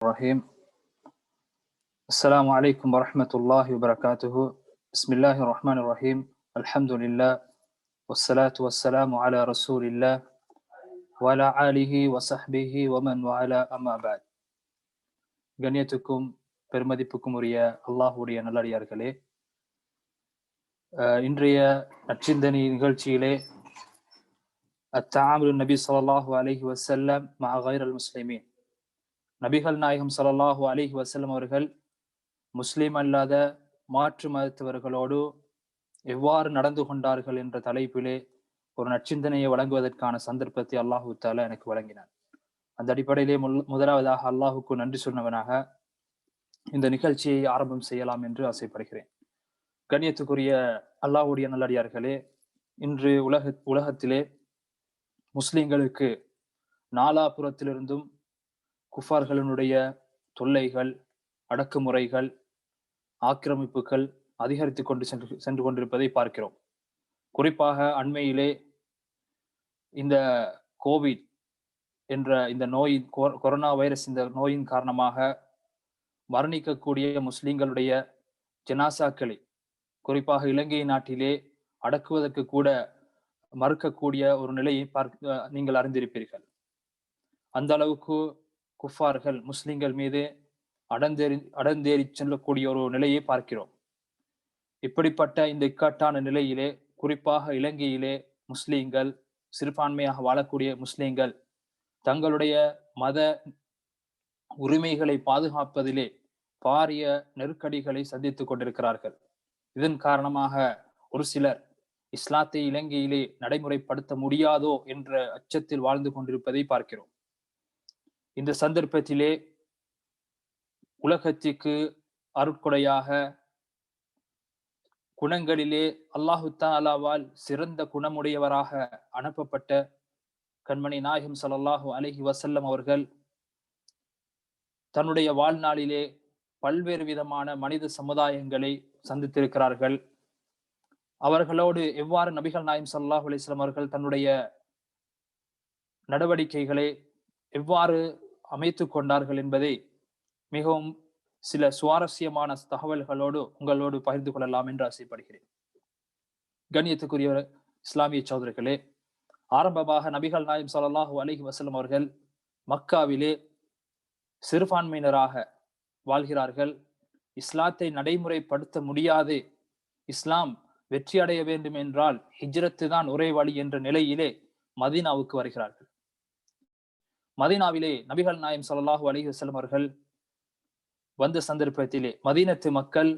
الرحيم السلام عليكم ورحمة الله وبركاته بسم الله الرحمن الرحيم الحمد لله والصلاة والسلام على رسول الله وعلى آله وصحبه ومن وعلى أما بعد கண்ணியத்துக்கும் பெருமதிப்புக்கும் உரிய அல்லாஹுடைய நல்லடியார்களே அஹ் இன்றைய நச்சிந்தனி நிகழ்ச்சியிலே அத்தாமுல் நபி ஸல்லல்லாஹு அலைஹி வஸல்லம் மா கைரல் முஸ்லிமீன் நபிகள் நாயகம் சல்லாஹு அலைஹி வசலம் அவர்கள் முஸ்லீம் அல்லாத மாற்று மதத்தவர்களோடு எவ்வாறு நடந்து கொண்டார்கள் என்ற தலைப்பிலே ஒரு நச்சிந்தனையை வழங்குவதற்கான சந்தர்ப்பத்தை அல்லாஹு தாலா எனக்கு வழங்கினார் அந்த அடிப்படையிலே முதலாவதாக அல்லாஹுக்கு நன்றி சொன்னவனாக இந்த நிகழ்ச்சியை ஆரம்பம் செய்யலாம் என்று ஆசைப்படுகிறேன். கண்ணியத்துக்குரிய அல்லாஹ்வுடைய நல்லடியார்களே இன்று உலக உலகத்திலே முஸ்லிம்களுக்கு நாலாபுறத்திலிருந்தும் குஃபார்களினுடைய தொல்லைகள் அடக்குமுறைகள் ஆக்கிரமிப்புகள் அதிகரித்து கொண்டு சென்று சென்று கொண்டிருப்பதை பார்க்கிறோம். குறிப்பாக அண்மையிலே இந்த கோவிட் என்ற இந்த நோயின் கொ- கொரோனா வைரஸ் இந்த நோயின் காரணமாக மரணிக்கக்கூடிய முஸ்லிம்களுடைய ஜனாசாக்களை குறிப்பாக இலங்கை நாட்டிலே அடக்குவதற்கு கூட மறுக்கக்கூடிய ஒரு நிலையை பார்க்க நீங்கள் அறிந்திருப்பீர்கள். அந்த அளவுக்கு குஃபார்கள் முஸ்லிம்கள் மீது அடந்தேறி அடந்தேறி செல்லக்கூடிய ஒரு நிலையை பார்க்கிறோம். இப்படிப்பட்ட இந்த இக்கட்டான நிலையிலே குறிப்பாக இலங்கையிலே முஸ்லீம்கள் சிறுபான்மையாக வாழக்கூடிய முஸ்லீம்கள் தங்களுடைய மத உரிமைகளை பாதுகாப்பதிலே பாரிய நெருக்கடிகளை சந்தித்துக் கொண்டிருக்கிறார்கள். இதன் காரணமாக ஒரு சிலர் இஸ்லாத்தை இலங்கையிலே நடைமுறைப்படுத்த முடியாதோ என்ற அச்சத்தில் வாழ்ந்து கொண்டிருப்பதை பார்க்கிறோம். இந்த சந்தர்ப்பத்திலே உலகத்திற்கு அருட்கொடையாக குணங்களிலே அல்லாஹு தாலாவால் சிறந்த குணமுடையவராக அனுப்பப்பட்ட கண்மணி நாயகம் சல்லாஹூ அலஹி வசல்லம் அவர்கள் தன்னுடைய வாழ்நாளிலே பல்வேறு விதமான மனித சமுதாயங்களை சந்தித்திருக்கிறார்கள். அவர்களோடு எவ்வாறு நபிகள் நாயம் சல்லாஹூ அலிஸ்லாம் அவர்கள் தன்னுடைய நடவடிக்கைகளை எவ்வாறு அமைத்து கொண்டார்கள் என்பதை மிகவும் சில சுவாரஸ்யமான தகவல்களோடு உங்களோடு பகிர்ந்து கொள்ளலாம் என்று ஆசைப்படுகிறேன். கண்ணியத்துக்குரிய இஸ்லாமிய சோதரிகளே ஆரம்பமாக நபிகள் நாயம் ஸல்லல்லாஹு அலைஹி வசலம் அவர்கள் மக்காவிலே சிறுபான்மையினராக வாழ்கிறார்கள். இஸ்லாத்தை நடைமுறைப்படுத்த முடியாது. இஸ்லாம் வெற்றி அடைய வேண்டும் என்றால் ஹிஜ்ரத்து தான் ஒரே வழி என்ற நிலையிலே மதீனாவுக்கு வருகிறார்கள். மதீனாவிலே நபிகள் நாயம் ஸல்லல்லாஹு அலைஹி வசலம் அவர்கள் வந்த சந்தர்ப்பத்திலே மதீனத்து மக்கள்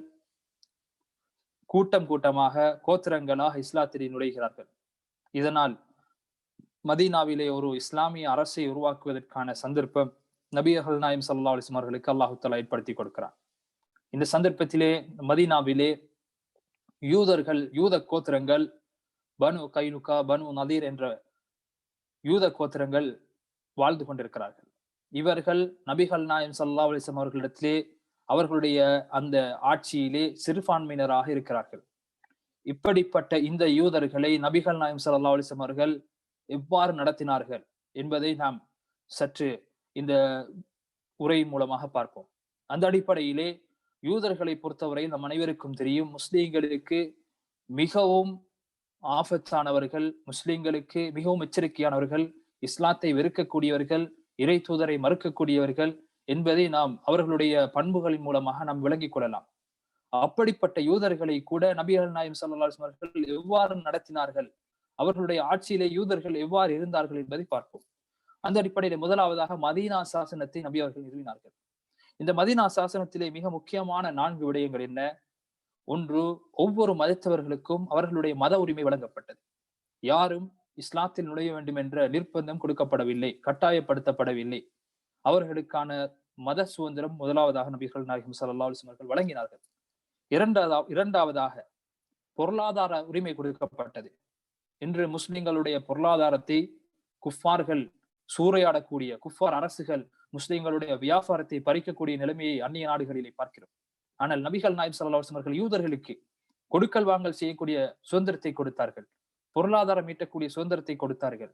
கூட்டம் கூட்டமாக கோத்திரங்களாக இஸ்லாத்திலே நுழைகிறார்கள். இதனால் மதீனாவிலே ஒரு இஸ்லாமிய அரசை உருவாக்குவதற்கான சந்தர்ப்பம் நபியர்கள் நாயம் சல்லா அலிஸ்லாம் அவர்களுக்கு அல்லாஹு ஏற்படுத்தி கொடுக்கிறார் இந்த சந்தர்ப்பத்திலே மதீனாவிலே யூதர்கள் யூத கோத்திரங்கள் பனு கைனுகா பனு நதீர் என்ற யூத கோத்திரங்கள் வாழ்ந்து கொண்டிருக்கிறார்கள். இவர்கள் நபிகள் நாயம் சல்லா அலிசம் அவர்களிடத்திலே அவர்களுடைய அந்த ஆட்சியிலே சிறுபான்மையினராக இருக்கிறார்கள். இப்படிப்பட்ட இந்த யூதர்களை நபிகள் நாயம் சல்லா அலிசம் அவர்கள் எவ்வாறு நடத்தினார்கள் என்பதை நாம் சற்று இந்த உரை மூலமாக பார்ப்போம். அந்த அடிப்படையிலே யூதர்களை பொறுத்தவரை நம் அனைவருக்கும் தெரியும் முஸ்லீம்களுக்கு மிகவும் ஆபத்தானவர்கள் முஸ்லீம்களுக்கு மிகவும் எச்சரிக்கையானவர்கள் இஸ்லாத்தை வெறுக்கக்கூடியவர்கள் இறை தூதரை மறுக்கக்கூடியவர்கள் என்பதை நாம் அவர்களுடைய பண்புகளின் மூலமாக நாம் விளங்கிக் கொள்ளலாம். அப்படிப்பட்ட யூதர்களை கூட நபிகள் நாயம் அவர்கள் எவ்வாறு நடத்தினார்கள்? அவர்களுடைய ஆட்சியிலே யூதர்கள் எவ்வாறு இருந்தார்கள் என்பதை பார்ப்போம். அந்த அடிப்படையில் முதலாவதாக மதீனா சாசனத்தை நபி அவர்கள் நிறுவினார்கள். இந்த மதீனா சாசனத்திலே மிக முக்கியமான நான்கு விடயங்கள் என்ன? ஒன்று ஒவ்வொரு மதத்தவர்களுக்கும் அவர்களுடைய மத உரிமை வழங்கப்பட்டது. யாரும் இஸ்லாத்தில் நுழைய வேண்டும் என்ற நிர்பந்தம் கொடுக்கப்படவில்லை கட்டாயப்படுத்தப்படவில்லை. அவர்களுக்கான மத சுதந்திரம் முதலாவதாக நபிகள் நாயகம் சல்லா அவர்கள் வழங்கினார்கள். இரண்டாவதா இரண்டாவதாக பொருளாதார உரிமை கொடுக்கப்பட்டது. இன்று முஸ்லிம்களுடைய பொருளாதாரத்தை குஃபார்கள் சூறையாடக்கூடிய குஃபார் அரசுகள் முஸ்லிம்களுடைய வியாபாரத்தை பறிக்கக்கூடிய நிலைமையை அந்நிய நாடுகளிலே பார்க்கிறோம். ஆனால் நபிகள் நாயம் சல்லா அவர்கள் யூதர்களுக்கு கொடுக்கல் வாங்கல் செய்யக்கூடிய சுதந்திரத்தை கொடுத்தார்கள். பொருளாதாரம் ஈட்டக்கூடிய சுதந்திரத்தை கொடுத்தார்கள்.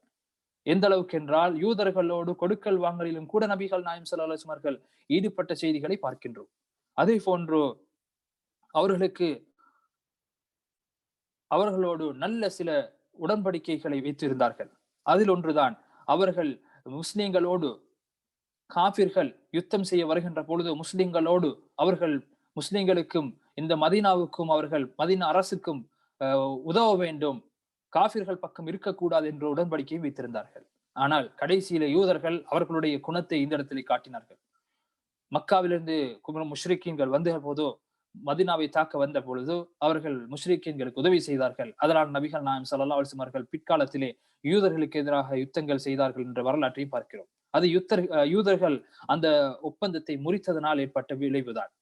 எந்த அளவுக்கு என்றால் யூதர்களோடு கொடுக்கல் வாங்கலிலும் கூட நபிகள் நாயம் சல்லாஹம் ஈடுபட்ட செய்திகளை பார்க்கின்றோம். அதே போன்று அவர்களுக்கு அவர்களோடு நல்ல சில உடன்படிக்கைகளை வைத்திருந்தார்கள். அதில் ஒன்றுதான் அவர்கள் முஸ்லிம்களோடு காபிர்கள் யுத்தம் செய்ய வருகின்ற பொழுது முஸ்லிம்களோடு அவர்கள் முஸ்லிம்களுக்கும் இந்த மதீனாவுக்கும் அவர்கள் மதீன அரசுக்கும் உதவ வேண்டும். காபிர்கள் பக்கம் இருக்கக்கூடாது என்ற உடன்படிக்கையை வைத்திருந்தார்கள். ஆனால் கடைசியில யூதர்கள் அவர்களுடைய குணத்தை இந்த இடத்திலே காட்டினார்கள். மக்காவிலிருந்து குமரம் முஷ்ரிக்கீன்கள் வந்த போதோ மதினாவை தாக்க வந்த பொழுது அவர்கள் முஷ்ரிக்கீன்களுக்கு உதவி செய்தார்கள். அதனால் நபிகள் நாயம் சல்லா அவர்கள் பிற்காலத்திலே யூதர்களுக்கு எதிராக யுத்தங்கள் செய்தார்கள் என்ற வரலாற்றையும் பார்க்கிறோம். அது யுத்தர் யூதர்கள் அந்த ஒப்பந்தத்தை முறித்ததனால் ஏற்பட்ட விளைவுதான்.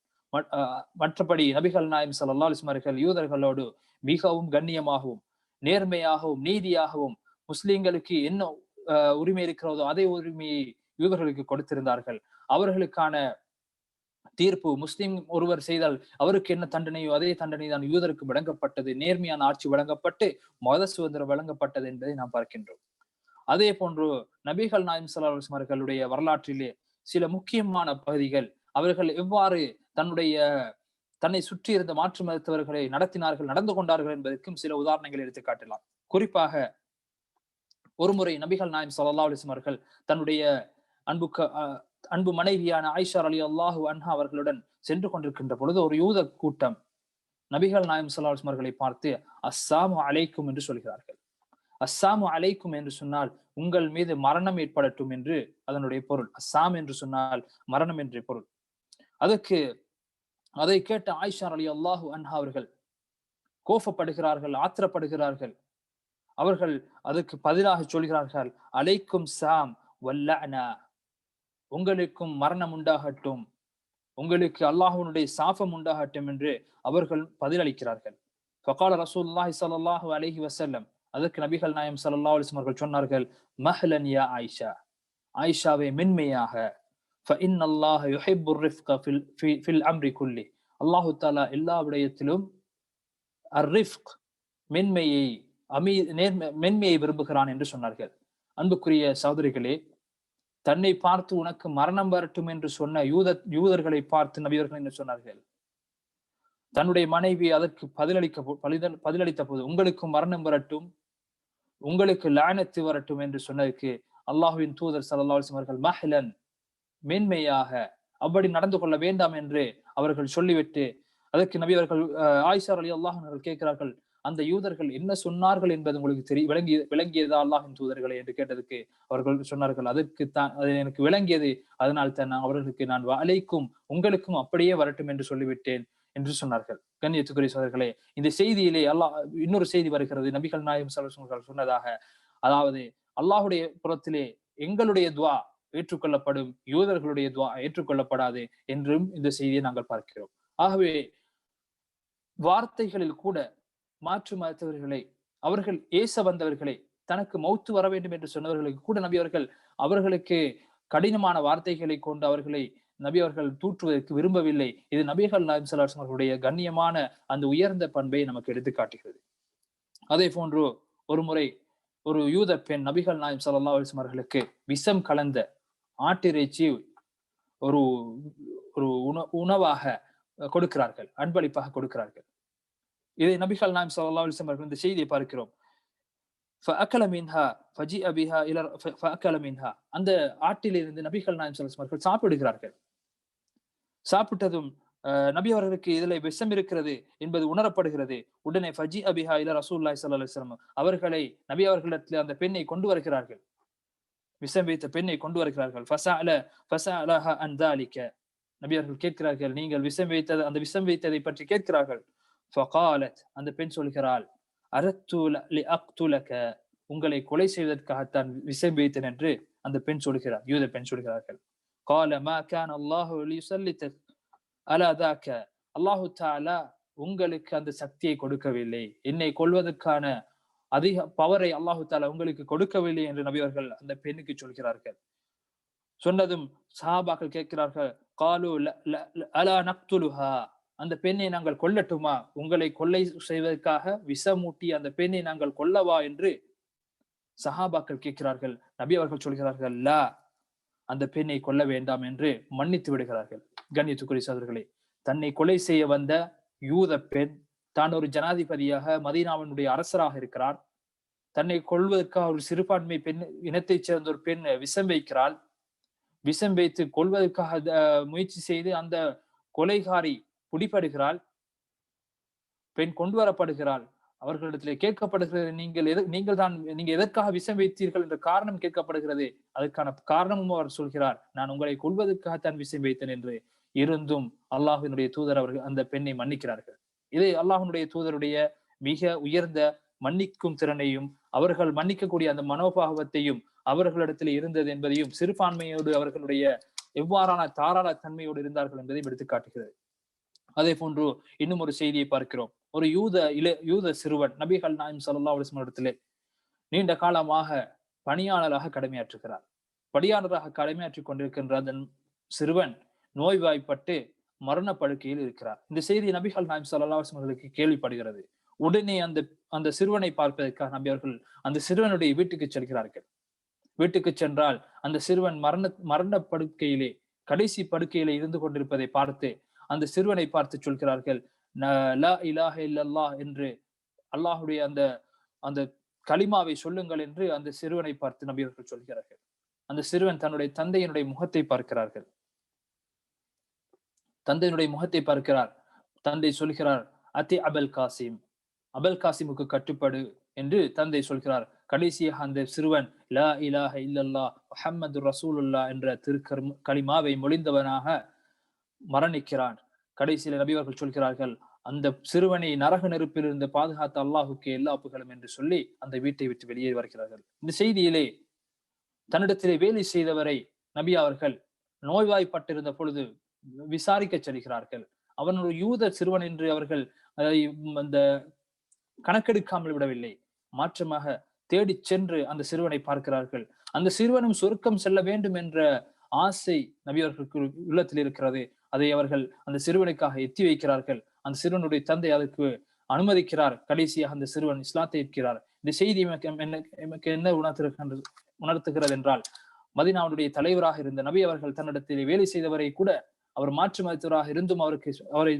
மற்றபடி நபிகள் நாயம் சல்லா அலிஸ்லம் யூதர்களோடு மிகவும் கண்ணியமாகவும் நேர்மையாகவும் நீதியாகவும் முஸ்லிம்களுக்கு என்ன உரிமை இருக்கிறதோ அதே உரிமையை யூதர்களுக்கு கொடுத்திருந்தார்கள். அவர்களுக்கான தீர்ப்பு முஸ்லிம் ஒருவர் செய்தால் அவருக்கு என்ன தண்டனையோ அதே தண்டனை தான் யூதருக்கு வழங்கப்பட்டது. நேர்மையான ஆட்சி வழங்கப்பட்டு மத சுதந்திரம் வழங்கப்பட்டது என்பதை நாம் பார்க்கின்றோம். அதே போன்று நபிகள் நாயம் சல்லாஹர்களுடைய வரலாற்றிலே சில முக்கியமான பகுதிகள் அவர்கள் எவ்வாறு தன்னுடைய தன்னை சுற்றி இருந்த மாற்று மருத்துவர்களை நடத்தினார்கள் நடந்து கொண்டார்கள் என்பதற்கும் சில உதாரணங்களை எடுத்து காட்டலாம். குறிப்பாக ஒருமுறை நபிகள் நாயம் சல்லா அலிஸ்லம் அவர்கள் தன்னுடைய அன்புக்கு அன்பு மனைவியான ஆயிஷார் அலி அல்லாஹு அன்ஹா அவர்களுடன் சென்று கொண்டிருக்கின்ற பொழுது ஒரு யூத கூட்டம் நபிகள் நாயம் சல்லா அவர்களை பார்த்து அஸ்ஸாமு அலைக்கும் என்று சொல்கிறார்கள். அஸ்ஸாமு அலைக்கும் என்று சொன்னால் உங்கள் மீது மரணம் ஏற்படட்டும் என்று அதனுடைய பொருள். அஸ்ஸாம் என்று சொன்னால் மரணம் என்ற பொருள். அதற்கு அதை கேட்ட ஆயிஷார் அலி அல்லாஹு அன்ஹா அவர்கள் கோபப்படுகிறார்கள் ஆத்திரப்படுகிறார்கள். அவர்கள் அதுக்கு பதிலாக சொல்கிறார்கள் அலைக்கும் சாம் வல்லனா உங்களுக்கும் மரணம் உண்டாகட்டும். உங்களுக்கு அல்லாஹுனுடைய சாபம் உண்டாகட்டும் என்று அவர்கள் பதிலளிக்கிறார்கள். ஃபகால ரசூல்லாஹி சல்லாஹு அலஹி வசல்லம் அதற்கு நபிகள் நாயம் சல்லா அலிஸ்மர்கள் அவர்கள் சொன்னார்கள் மஹ்லன் யா ஆயிஷா ஆயிஷாவை மென்மையாக ஃபஇன் அல்லாஹ் யுஹிபுர் ரிஃப்க ஃபில் ஃபில் அம்ரி குல்லி அல்லாஹு தாலா எல்லா விடயத்திலும் அர்ரிஃப்க் மென்மையை அமீ நேர்மை மென்மையை விரும்புகிறான் என்று சொன்னார்கள். அன்புக்குரிய சகோதரிகளே தன்னை பார்த்து உனக்கு மரணம் வரட்டும் என்று சொன்ன யூத யூதர்களை பார்த்து நபியவர்கள் என்று சொன்னார்கள்? தன்னுடைய மனைவி அதற்கு பதிலளிக்க பதிலளித்த போது உங்களுக்கு மரணம் வரட்டும் உங்களுக்கு லானத்து வரட்டும் என்று சொன்னதுக்கு அல்லாஹுவின் தூதர் சல்லாஹ் அவர்கள் மஹிலன் மேன்மையாக அப்படி நடந்து கொள்ள வேண்டாம் என்று அவர்கள் சொல்லிவிட்டு அதற்கு நபி அவர்கள் ஆயிஷார் அலி அல்லாஹ் அவர்கள் கேட்கிறார்கள் அந்த யூதர்கள் என்ன சொன்னார்கள் என்பது உங்களுக்கு தெரிய விளங்கி விளங்கியதா அல்லாஹின் தூதர்களை என்று கேட்டதுக்கு அவர்கள் சொன்னார்கள். அதற்கு தான் அது எனக்கு விளங்கியது அதனால் தான் அவர்களுக்கு நான் அழைக்கும் உங்களுக்கும் அப்படியே வரட்டும் என்று சொல்லிவிட்டேன் என்று சொன்னார்கள். கண்ணியத்துக்குரிய சோதர்களே இந்த செய்தியிலே அல்லாஹ் இன்னொரு செய்தி வருகிறது. நபிகள் நாயம் சொன்னதாக அதாவது அல்லாஹுடைய புறத்திலே எங்களுடைய துவா ஏற்றுக்கொள்ளப்படும். யூதர்களுடைய துவா ஏற்றுக்கொள்ளப்படாது என்றும் இந்த செய்தியை நாங்கள் பார்க்கிறோம். ஆகவே வார்த்தைகளில் கூட மாற்று மருத்துவர்களை அவர்கள் ஏச வந்தவர்களை தனக்கு மௌத்து வர வேண்டும் என்று சொன்னவர்களுக்கு கூட நபி அவர்கள் அவர்களுக்கு கடினமான வார்த்தைகளை கொண்டு அவர்களை நபி அவர்கள் தூற்றுவதற்கு விரும்பவில்லை. இது நபிகள் நாயம் சலாஸ் அவர்களுடைய கண்ணியமான அந்த உயர்ந்த பண்பை நமக்கு எடுத்து காட்டுகிறது. அதே போன்று ஒரு முறை ஒரு யூத பெண் நபிகள் நாயம் சல்லா அலிஸ்மர்களுக்கு விஷம் கலந்த ஆட்டிறைச்சி ஒரு ஒரு உண உணவாக கொடுக்கிறார்கள். அன்பளிப்பாக கொடுக்கிறார்கள். இதை நபிகள் நாம் சல்லா அலிசம் அவர்கள் இந்த செய்தியை பார்க்கிறோம். அந்த ஆட்டிலிருந்து நபிகள் நாயம் அவர்கள் சாப்பிடுகிறார்கள். சாப்பிட்டதும் நபி அவர்களுக்கு இதில் விஷம் இருக்கிறது என்பது உணரப்படுகிறது. உடனே ஃபஜி அபிஹா இல ரசூல்லாய் சல்லா அலுவலம் அவர்களை நபி அவர்களிடத்தில் அந்த பெண்ணை கொண்டு வருகிறார்கள். விஷம் வைத்த பெண்ணை கொண்டு வருகிறார்கள். ஃபசா நபியர்கள் கேட்கிறார்கள் நீங்கள் விஷம் வைத்தது அந்த விஷம் வைத்ததை பற்றி கேட்கிறார்கள். ஃபகாலத் அந்த பெண் சொல்கிறாள் அரத்துல அக்துலக. உங்களை கொலை செய்வதற்காகத்தான் விஷம் வைத்தேன் என்று அந்த பெண் சொல்கிறார் யூத பெண் சொல்கிறார்கள். கால மா கான் அல்லாஹு லியுசல்லித. அலாதாக்க அல்லாஹு தாலா உங்களுக்கு அந்த சக்தியை கொடுக்கவில்லை. என்னை கொள்வதற்கான அதிக பவரை அல்லாஹு தாலா உங்களுக்கு கொடுக்கவில்லை என்று நபியவர்கள் அந்த பெண்ணுக்கு சொல்கிறார்கள். சொன்னதும் சஹாபாக்கள் கேட்கிறார்கள் காலு அலா நக்துலுஹா? அந்த பெண்ணை நாங்கள் கொல்லட்டுமா? உங்களை கொள்ளை செய்வதற்காக விஷமூட்டி அந்த பெண்ணை நாங்கள் கொல்லவா என்று சஹாபாக்கள் கேட்கிறார்கள். நபி அவர்கள் சொல்கிறார்கள் லா அந்த பெண்ணை கொல்ல வேண்டாம் என்று மன்னித்து விடுகிறார்கள். கண்ணியத்துக்குரிய சோதர்களே தன்னை கொலை செய்ய வந்த யூத பெண் தான் ஒரு ஜனாதிபதியாக மதீனாவினுடைய அரசராக இருக்கிறார். தன்னை கொள்வதற்காக ஒரு சிறுபான்மை பெண் இனத்தைச் சேர்ந்த ஒரு பெண் விஷம் வைக்கிறாள். விஷம் வைத்து கொள்வதற்காக முயற்சி செய்து அந்த கொலைகாரி பிடிபடுகிறாள். பெண் கொண்டு வரப்படுகிறாள். அவர்களிடத்திலே கேட்கப்படுகிறது நீங்கள் எது நீங்கள் தான் நீங்க எதற்காக விஷம் வைத்தீர்கள்? என்ற காரணம் கேட்கப்படுகிறது. அதற்கான காரணமும் அவர் சொல்கிறார் நான் உங்களை கொள்வதற்காகத்தான் விஷம் வைத்தேன் என்று. இருந்தும் அல்லாஹினுடைய தூதர் அவர்கள் அந்த பெண்ணை மன்னிக்கிறார்கள். இது அல்லாஹனுடைய தூதருடைய மிக உயர்ந்த மன்னிக்கும் திறனையும் அவர்கள் மன்னிக்கக்கூடிய அந்த மனோபாவத்தையும் அவர்களிடத்தில் இருந்தது என்பதையும் சிறுபான்மையோடு அவர்களுடைய எவ்வாறான தாராள தன்மையோடு இருந்தார்கள் என்பதையும் எடுத்து காட்டுகிறது. அதே போன்று இன்னும் ஒரு செய்தியை பார்க்கிறோம். ஒரு யூத இள யூத சிறுவன் நபிகள் நாயம் சல்லா அலிஸ்லாம் இடத்திலே நீண்ட காலமாக பணியாளராக கடமையாற்றுகிறார். பணியாளராக கடமையாற்றி கொண்டிருக்கின்ற அந்த சிறுவன் நோய்வாய்ப்பட்டு மரண படுக்கையில் இருக்கிறார். இந்த செய்தி நபிகள் நாயம் சல்லா அவர்களுக்கு கேள்விப்படுகிறது. உடனே அந்த அந்த சிறுவனை பார்ப்பதற்காக நபி அவர்கள் அந்த சிறுவனுடைய வீட்டுக்கு செல்கிறார்கள். வீட்டுக்கு சென்றால் அந்த சிறுவன் மரண மரண படுக்கையிலே கடைசி படுக்கையிலே இருந்து கொண்டிருப்பதை பார்த்து அந்த சிறுவனை பார்த்து சொல்கிறார்கள் "ந- லா இலாஹ இல்லல்லா என்று அல்லாஹுடைய அந்த அந்த கலிமாவை சொல்லுங்கள் என்று அந்த சிறுவனை பார்த்து நபி அவர்கள் சொல்கிறார்கள். அந்த சிறுவன் தன்னுடைய தந்தையினுடைய முகத்தை பார்க்கிறார்கள். தந்தையினுடைய முகத்தை பார்க்கிறார். தந்தை சொல்கிறார் அத்தி அபல் காசிம். அபல் காசிமுக்கு கட்டுப்படு என்று தந்தை சொல்கிறார். கடைசியாக அந்த சிறுவன் லா இலாஹ இல்லல்லா முஹம்மது ரசூலுல்லா என்ற திருக்கர் கலிமாவை மொழிந்தவனாக மரணிக்கிறான். கடைசியில் நபிவர்கள் சொல்கிறார்கள் அந்த சிறுவனை நரக நெருப்பில் இருந்து பாதுகாத்த அல்லாஹுக்கு எல்லா புகழும் என்று சொல்லி அந்த வீட்டை விட்டு வெளியே வருகிறார்கள். இந்த செய்தியிலே தன்னிடத்திலே வேலை செய்தவரை நபி அவர்கள் நோய்வாய்ப்பட்டிருந்த பொழுது விசாரிக்க செல்கிறார்கள். அவன் ஒரு யூத சிறுவன் என்று அவர்கள் அந்த கணக்கெடுக்காமல் விடவில்லை. மாற்றமாக தேடி சென்று அந்த சிறுவனை பார்க்கிறார்கள். அந்த சிறுவனும் சொருக்கம் செல்ல வேண்டும் என்ற ஆசை நபியவர்களுக்கு உள்ளத்தில் இருக்கிறது. அதை அவர்கள் அந்த சிறுவனுக்காக எத்தி வைக்கிறார்கள். அந்த சிறுவனுடைய தந்தை அதற்கு அனுமதிக்கிறார். கடைசியாக அந்த சிறுவன் இஸ்லாத்தை ஏற்கிறார். இந்த செய்தி என்ன எமக்கு உணர்த்துகிறது என்றால் மதினாவுடைய தலைவராக இருந்த நபி அவர்கள் தன்னிடத்தில் வேலை செய்தவரை கூட அவர் மாற்று மருத்துவராக இருந்தும் அவருக்கு அவரை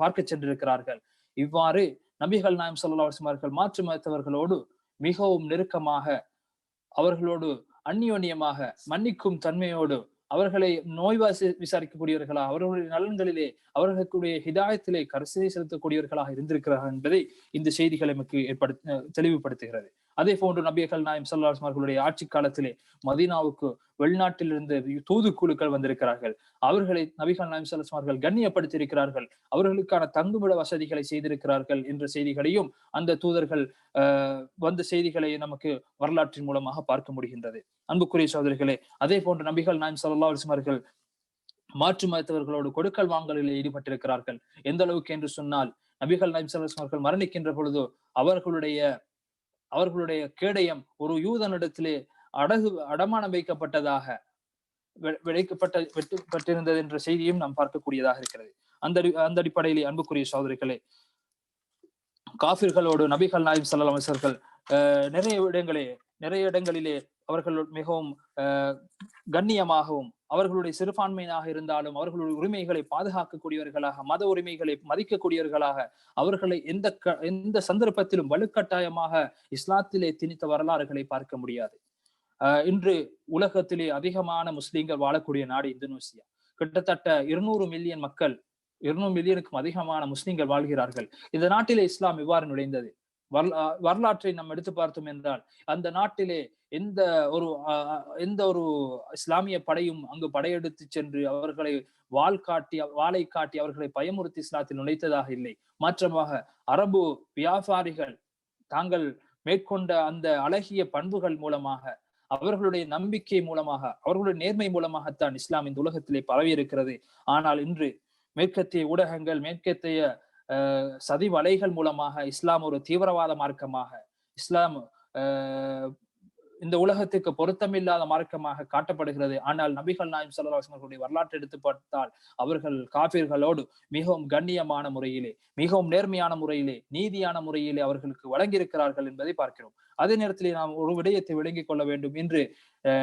பார்க்க சென்றிருக்கிறார்கள். இவ்வாறு நபிகள் நாயம் சொல்லா அவர்கள் மாற்று மருத்துவர்களோடு மிகவும் நெருக்கமாக அவர்களோடு அந்நியோன்யமாக மன்னிக்கும் தன்மையோடு அவர்களை நோய்வாசி விசாரிக்கக்கூடியவர்களாக அவர்களுடைய நலன்களிலே அவர்களுடைய ஹிதாயத்திலே கரிசனை செலுத்தக்கூடியவர்களாக இருந்திருக்கிறார்கள் என்பதை இந்த செய்திகள் நமக்கு ஏற்படுத்த தெளிவுபடுத்துகிறது. அதே போன்று நபிகள் நாயம் சல்லாஸ்மார்களுடைய ஆட்சி காலத்திலே மதீனாவுக்கு வெளிநாட்டிலிருந்து தூதுக்குழுக்கள் வந்திருக்கிறார்கள். அவர்களை நபிகள் நாயம் சல்லாஸ்மார்கள் கண்ணியப்படுத்தியிருக்கிறார்கள். அவர்களுக்கான தங்குமிட வசதிகளை செய்திருக்கிறார்கள் என்ற செய்திகளையும் அந்த தூதர்கள் வந்த செய்திகளை நமக்கு வரலாற்றின் மூலமாக பார்க்க முடிகின்றது. அன்புக்குரிய சோதரிகளே அதே போன்று நபிகள் நாயம் சல்லா அவர்கள் மாற்று மருத்துவர்களோடு கொடுக்கல் வாங்கலில் ஈடுபட்டிருக்கிறார்கள். எந்த அளவுக்கு என்று சொன்னால் நபிகள் நாயம் சல்லாஸ் மரணிக்கின்ற பொழுது அவர்களுடைய அவர்களுடைய கேடயம் ஒரு யூதனிடத்திலே அடகு அடமானம் வைக்கப்பட்டதாக விளைக்கப்பட்ட வெட்டுப்பட்டிருந்தது என்ற செய்தியும் நாம் பார்க்கக்கூடியதாக இருக்கிறது. அந்த அடி- அந்த அடிப்படையிலே அன்புக்குரிய சோதரிகளே காபிர்களோடு நபிகள் நாயம் சல்லா அவர்கள் நிறைய இடங்களே நிறைய இடங்களிலே அவர்கள் மிகவும் கண்ணியமாகவும் அவர்களுடைய சிறுபான்மையினாக இருந்தாலும் அவர்களுடைய உரிமைகளை பாதுகாக்கக்கூடியவர்களாக மத உரிமைகளை மதிக்கக்கூடியவர்களாக அவர்களை எந்த க- எந்த சந்தர்ப்பத்திலும் வலுக்கட்டாயமாக இஸ்லாத்திலே திணித்த வரலாறுகளை பார்க்க முடியாது. இன்று உலகத்திலே அதிகமான முஸ்லிம்கள் வாழக்கூடிய நாடு இந்தோனேசியா. கிட்டத்தட்ட இருநூறு மில்லியன் மக்கள் இருநூறு மில்லியனுக்கும் அதிகமான முஸ்லிம்கள் வாழ்கிறார்கள். இந்த நாட்டிலே இஸ்லாம் இவ்வாறு நுழைந்தது? வரலாற்றை நம்ம எடுத்து பார்த்தோம் என்றால் அந்த நாட்டிலே எந்த ஒரு அஹ், எந்த ஒரு இஸ்லாமிய படையும் அங்கு படையெடுத்து சென்று அவர்களை வாள் காட்டி வாளை காட்டி அவர்களை பயமுறுத்தி இஸ்லாத்தில் நுழைத்ததாக இல்லை. மாற்றமாக அரபு வியாபாரிகள் தாங்கள் மேற்கொண்ட அந்த அழகிய பண்புகள் மூலமாக அவர்களுடைய நம்பிக்கை மூலமாக அவர்களுடைய நேர்மை மூலமாகத்தான் இஸ்லாம் இந்த உலகத்திலே பரவி இருக்கிறது ஆனால் இன்று மேற்கத்திய ஊடகங்கள் மேற்கத்திய சதி வலைகள் மூலமாக இஸ்லாம் ஒரு தீவிரவாத மார்க்கமாக இஸ்லாம் இந்த உலகத்துக்கு பொருத்தமில்லாத மார்க்கமாக காட்டப்படுகிறது. ஆனால் நபிகள் நாயம் சல்லாஸ்மர்களுடைய வரலாற்றை எடுத்து பார்த்தால் அவர்கள் காபிர்களோடு மிகவும் கண்ணியமான முறையிலே மிகவும் நேர்மையான முறையிலே நீதியான முறையிலே அவர்களுக்கு வழங்கியிருக்கிறார்கள் என்பதை பார்க்கிறோம். அதே நேரத்திலே நாம் ஒரு விடயத்தை விளங்கிக் கொள்ள வேண்டும் என்று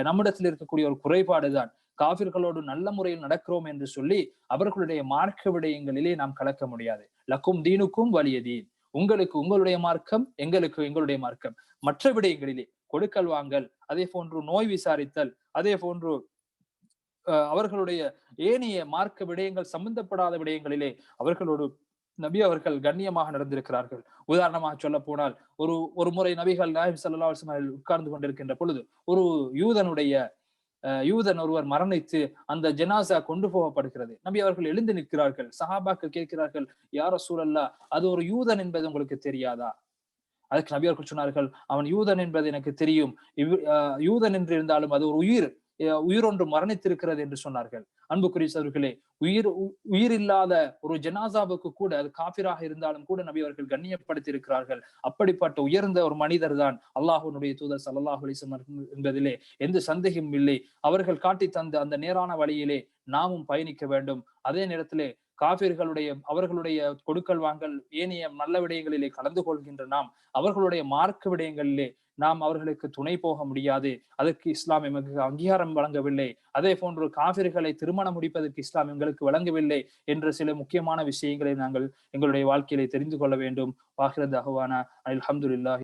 நம்மிடத்தில் இருக்கக்கூடிய ஒரு குறைபாடுதான். காபிர்களோடு நல்ல முறையில் நடக்கிறோம் என்று சொல்லி அவர்களுடைய மார்க்க விடயங்களிலே நாம் கலக்க முடியாது. லக்கும் தீனுக்கும் வலிய தீன். உங்களுக்கு உங்களுடைய மார்க்கம் எங்களுக்கு எங்களுடைய மார்க்கம். மற்ற விடயங்களிலே கொடுக்கல் வாங்கல் அதே போன்று நோய் விசாரித்தல் அதே போன்று அவர்களுடைய ஏனைய மார்க்க விடயங்கள் சம்பந்தப்படாத விடயங்களிலே அவர்களோடு நபி அவர்கள் கண்ணியமாக நடந்திருக்கிறார்கள். உதாரணமாக சொல்ல போனால் ஒரு ஒரு முறை நபிகள் நாயம் சல்லா உட்கார்ந்து கொண்டிருக்கின்ற பொழுது ஒரு யூதனுடைய யூதன் ஒருவர் மரணித்து அந்த ஜெனாசா கொண்டு போகப்படுகிறது. நபி அவர்கள் எழுந்து நிற்கிறார்கள். சஹாபாக்கள் கேட்கிறார்கள் யார சூழல்லா அது ஒரு யூதன் என்பது உங்களுக்கு தெரியாதா? அதுக்கு நபி அவர்கள் சொன்னார்கள் அவன் யூதன் என்பது எனக்கு தெரியும். யூதன் என்று இருந்தாலும் அது ஒரு உயிர். உயிரொன்று மரணித்திருக்கிறது என்று சொன்னார்கள். அன்புக்குரிய சவர்களே உயிர் உயிர் இல்லாத ஒரு ஜனாசாவுக்கு கூட அது காபிராக இருந்தாலும் கூட நபி அவர்கள் கண்ணியப்படுத்தி இருக்கிறார்கள் அப்படிப்பட்ட உயர்ந்த ஒரு மனிதர் தான் அல்லாஹுனுடைய தூதர் சல்லாஹ் அலிசம் என்பதிலே எந்த சந்தேகமும் இல்லை. அவர்கள் காட்டி தந்த அந்த நேரான வழியிலே நாமும் பயணிக்க வேண்டும். அதே நேரத்திலே காபிர்களுடைய அவர்களுடைய கொடுக்கல் வாங்கல் ஏனைய நல்ல விடயங்களிலே கலந்து கொள்கின்ற நாம் அவர்களுடைய மார்க்க விடயங்களிலே நாம் அவர்களுக்கு துணை போக முடியாது. அதற்கு இஸ்லாம் எமக்கு அங்கீகாரம் வழங்கவில்லை. அதே போன்று காவிர்களை திருமணம் முடிப்பதற்கு இஸ்லாம் எங்களுக்கு வழங்கவில்லை என்ற சில முக்கியமான விஷயங்களை நாங்கள் எங்களுடைய வாழ்க்கையிலே தெரிந்து கொள்ள வேண்டும். வாகிரத் அஹ்வானா அலமதுல்லாஹி